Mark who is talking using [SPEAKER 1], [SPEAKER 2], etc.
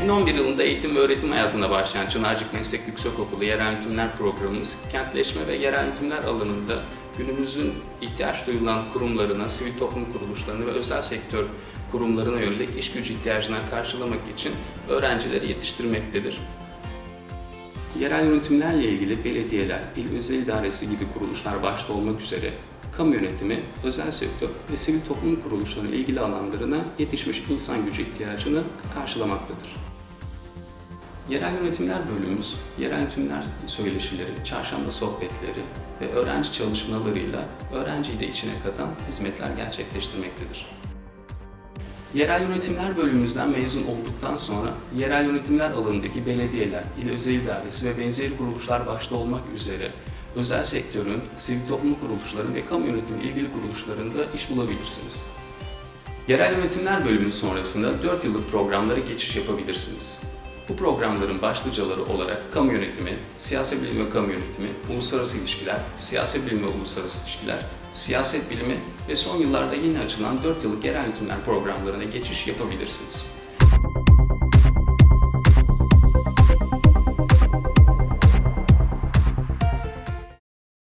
[SPEAKER 1] 2011 yılında eğitim ve öğretim hayatına başlayan Çınarcık Meslek Yüksekokulu Yerel Eğitimler Programımız, kentleşme ve yerel eğitimler alanında günümüzün ihtiyaç duyulan kurumlarına, sivil toplum kuruluşlarına ve özel sektör kurumlarına yönelik iş gücü ihtiyacına karşılamak için öğrencileri yetiştirmektedir. Yerel yönetimlerle ilgili belediyeler, il özel idaresi gibi kuruluşlar başta olmak üzere kamu yönetimi, özel sektör ve sivil toplum kuruluşlarının ilgili alanlarına yetişmiş insan gücü ihtiyacını karşılamaktadır. Yerel Yönetimler bölümümüz, yerel yönetimler söyleşileri, çarşamba sohbetleri ve öğrenci çalışmalarıyla öğrenciyi de içine katan hizmetler gerçekleştirmektedir. Yerel yönetimler bölümümüzden mezun olduktan sonra yerel yönetimler alanındaki belediyeler, il özel idaresi ve benzeri kuruluşlar başta olmak üzere özel sektörün, sivil toplum kuruluşları ve kamu yönetimi ilgili kuruluşlarında iş bulabilirsiniz. Yerel yönetimler bölümü sonrasında 4 yıllık programlara geçiş yapabilirsiniz. Bu programların başlıcaları olarak kamu yönetimi, siyaset bilimi ve kamu yönetimi, uluslararası ilişkiler, siyaset bilimi ve uluslararası ilişkiler, siyaset bilimi ve son yıllarda yeni açılan 4 yıllık yerel yönetimler programlarına geçiş yapabilirsiniz.